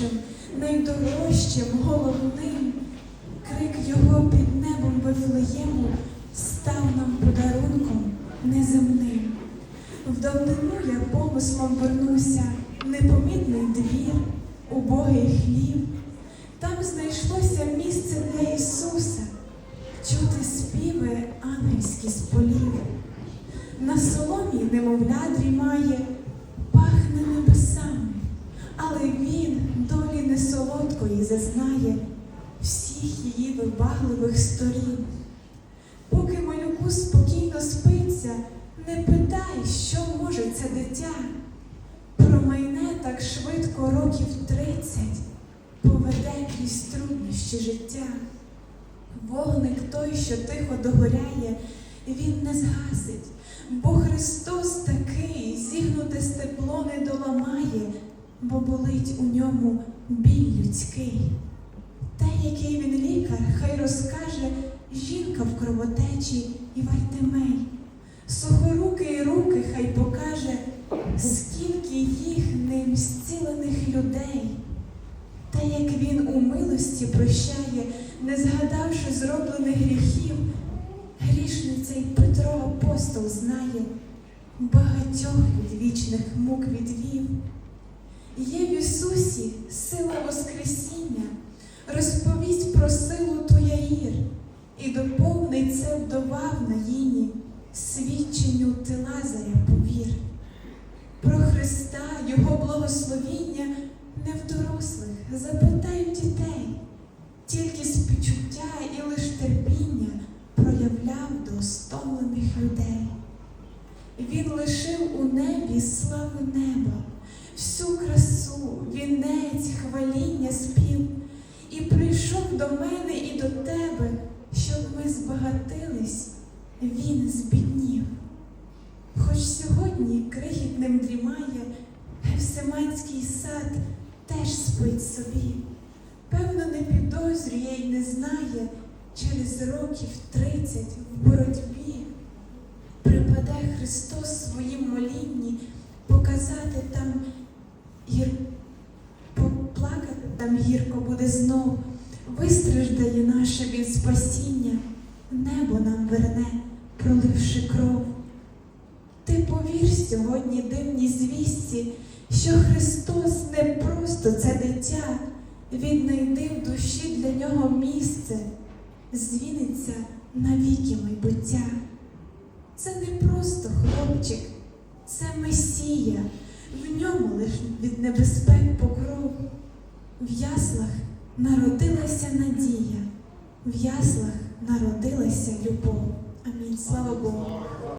найпершим, найдорожчим, головним. Крик його під небом Вифлеєму став нам подарунком неземним. В давнину я помислом вернуся, непомітний двір, убогий хлів. Там знайшлося місце для Ісуса, чути співи ангельські з полів. На соломі немовля дрімає, солодкої зазнає всіх її вибагливих сторін. Поки малюку спокійно спиться, не питай, що може це дитя. Промайне так швидко років тридцять, поведе крізь труднощі життя. Вогник той, що тихо догоряє, він не згасить, бо Христос такий зігнуте степло не доламає, бо болить у ньому біль людський. Те, який він лікар, хай розкаже жінка в кровотечі і Вартимей. Сухоруки і руки хай покаже, скільки їх ним зцілених людей. Та як він у милості прощає, не згадавши зроблених гріхів, грішний цей Петро апостол знає, багатьох від вічних мук відвів. Є в Ісусі сила Воскресіння, розповість про силу ту Яїр, і доповнить це вдова в наїні, свідченню ти Лазаря повір. Про Христа, Його благословіння не в дорослих, запитай в дітей, тільки співчуття і лиш терпіння проявляв до стомлених людей. Він лишив у небі славу неба, всю красу, вінець, хваління спів, і прийшов до мене і до тебе, щоб ми збагатились, він збіднів. Хоч сьогодні крихітним дрімає, Гефсиманський сад теж спить собі. Певно, не підозрює й не знає, через років тридцять в боротьбі припаде Христос своїм молінні, показати там гір... поплакати там гірко буде знов, вистраждає наше від спасіння, небо нам верне, проливши кров. Ти повір сьогодні дивній звісті, що Христос не просто це дитя, віднайди в душі для нього місце, звіниться навіки майбуття. Це не просто хлопчик, це Месія, від небезпек покров. В яслах народилася надія, в яслах народилася любов. Амінь. Слава Богу.